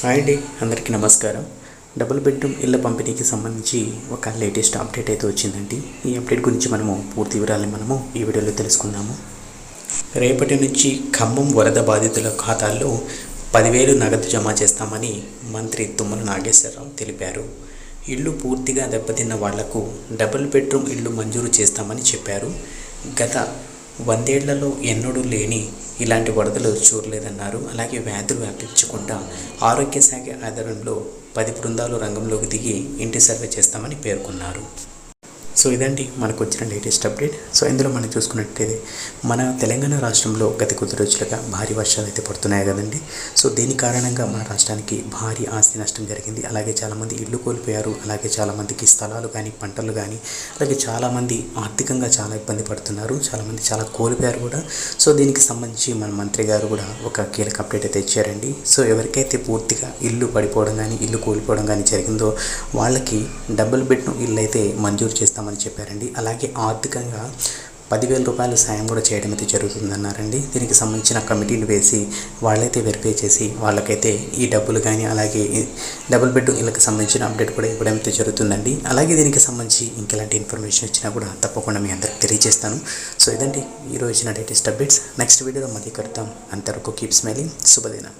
Hi అండి అందరికీ నమస్కారం. డబుల్ బెడ్రూమ్ ఇళ్ళ పంపిణీకి సంబంధించి ఒక లేటెస్ట్ అప్డేట్ అయితే వచ్చిందండి. ఈ అప్డేట్ గురించి మనము పూర్తి వివరాలని మనము ఈ వీడియోలో తెలుసుకుందాము. రేపటి నుంచి ఖమ్మం వరద బాధితుల ఖాతాల్లో పదివేలు నగదు జమ చేస్తామని మంత్రి తుమ్మల నాగేశ్వరరావు తెలిపారు. ఇల్లు పూర్తిగా దెబ్బతిన్న వాళ్ళకు డబుల్ బెడ్రూమ్ ఇల్లు మంజూరు చేస్తామని చెప్పారు. గత వందేళ్ళలో ఎన్నడూ లేని ఇలాంటి వరదలు చూడలేదన్నారు. అలాగే వ్యాధులు వ్యాపించకుండా ఆరోగ్య శాఖ ఆధ్వర్యంలో పది బృందాలు రంగంలోకి దిగి ఇంటి సర్వే చేస్తామని పేర్కొన్నారు. సో ఇదండి మనకు వచ్చిన లేటెస్ట్ అప్డేట్. సో ఇందులో మనం చూసుకున్నట్టయితే మన తెలంగాణ రాష్ట్రంలో గత కొద్ది రోజులుగా భారీ వర్షాలు అయితే పడుతున్నాయి కదండి. సో దీని కారణంగా మన రాష్ట్రానికి భారీ ఆస్తి నష్టం జరిగింది. అలాగే చాలామంది ఇల్లు కోల్పోయారు. అలాగే చాలామందికి స్థలాలు కానీ పంటలు కానీ అలాగే చాలామంది ఆర్థికంగా చాలా ఇబ్బంది పడుతున్నారు. చాలామంది చాలా కోల్పోయారు కూడా. సో దీనికి సంబంధించి మన మంత్రి గారు కూడా ఒక కీలక అప్డేట్ అయితే ఇచ్చారండి. సో ఎవరికైతే పూర్తిగా ఇల్లు పడిపోవడం కానీ ఇల్లు కోల్పోవడం కానీ జరిగిందో వాళ్ళకి డబుల్ బెడ్ను ఇల్లు అయితే మంజూరు చేస్తామని చెప్పారండి. అలాగే ఆర్థికంగా పదివేల రూపాయల సాయం కూడా చేయడం అయితే జరుగుతుందన్నారండి. దీనికి సంబంధించిన కమిటీని వేసి వాళ్ళైతే వెరిఫై చేసి వాళ్ళకైతే ఈ డబ్బులు కానీ అలాగే డబుల్ బెడ్ ఇళ్ళకి సంబంధించిన అప్డేట్ కూడా ఇవ్వడం అయితే జరుగుతుందండి. అలాగే దీనికి సంబంధించి ఇంకెలాంటి ఇన్ఫర్మేషన్ వచ్చినా కూడా తప్పకుండా మీ అందరికి తెలియజేస్తాను. సో ఇదండి ఈరోజు వచ్చిన లేటెస్ట్ అప్డేట్స్ నెక్స్ట్ వీడియోలో మళ్ళీ కలుద్దాం. అంతవరకు కీప్ స్మైలింగ్ శుభదినం.